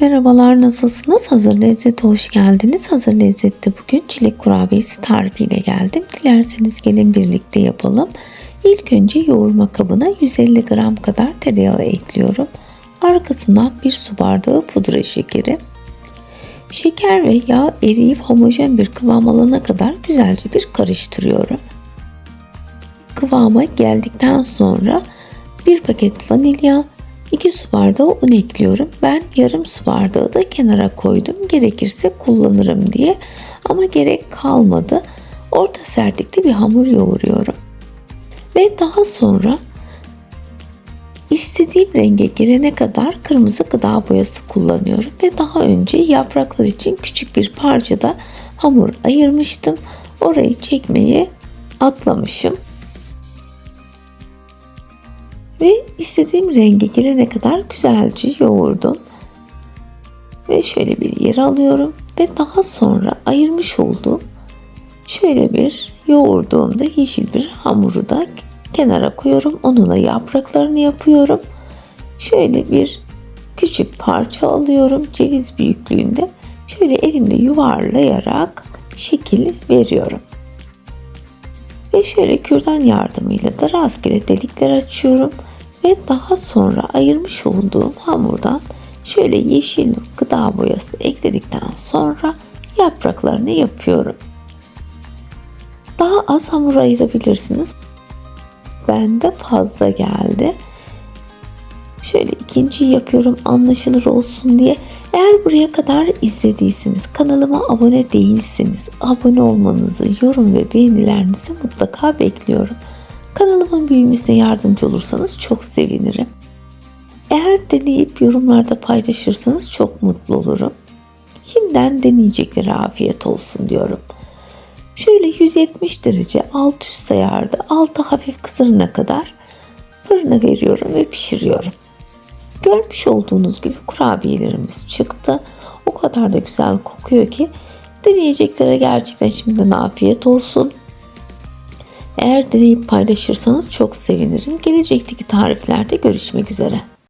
Merhabalar nasılsınız? Hazır Lezzet'e hoş geldiniz. Hazır Lezzet'te bugün çilek kurabiyesi tarifiyle geldim. Dilerseniz gelin birlikte yapalım. İlk önce yoğurma kabına 150 gram kadar tereyağı ekliyorum. Arkasından bir su bardağı pudra şekeri. Şeker ve yağ eriyip homojen bir kıvam alana kadar güzelce bir karıştırıyorum. Kıvama geldikten sonra bir paket vanilya, 2 su bardağı un ekliyorum. Ben yarım su bardağı da kenara koydum. Gerekirse kullanırım diye. Ama gerek kalmadı. Orta sertlikte bir hamur yoğuruyorum. Ve daha sonra istediğim renge gelene kadar kırmızı gıda boyası kullanıyorum. Ve daha önce yapraklar için küçük bir parçada hamur ayırmıştım. Orayı çekmeyi atlamışım. Ve istediğim renge gelene kadar güzelce yoğurdum. Ve şöyle bir yer alıyorum. Ve daha sonra ayırmış olduğum şöyle bir yoğurduğumda yeşil bir hamuru da kenara koyuyorum. Onunla yapraklarını yapıyorum. Şöyle bir küçük parça alıyorum ceviz büyüklüğünde. Şöyle elimle yuvarlayarak şekil veriyorum. Ve şöyle kürdan yardımıyla da rastgele delikler açıyorum. Ve daha sonra ayırmış olduğum hamurdan şöyle yeşil gıda boyası ekledikten sonra yapraklarını yapıyorum. Daha az hamur ayırabilirsiniz. Bende fazla geldi. Şöyle ikinciyi yapıyorum anlaşılır olsun diye. Eğer buraya kadar izlediyseniz kanalıma abone değilseniz abone olmanızı, yorum ve beğenilerinizi mutlaka bekliyorum. Kanalımın büyümesine yardımcı olursanız çok sevinirim. Eğer deneyip yorumlarda paylaşırsanız çok mutlu olurum. Şimdiden deneyeceklere afiyet olsun diyorum. Şöyle 170 derece alt üst ayarda altı hafif kızarına kadar fırına veriyorum ve pişiriyorum. Görmüş olduğunuz gibi kurabiyelerimiz çıktı. O kadar da güzel kokuyor ki deneyeceklere gerçekten şimdiden afiyet olsun. Eğer deneyip paylaşırsanız çok sevinirim. Gelecekteki tariflerde görüşmek üzere.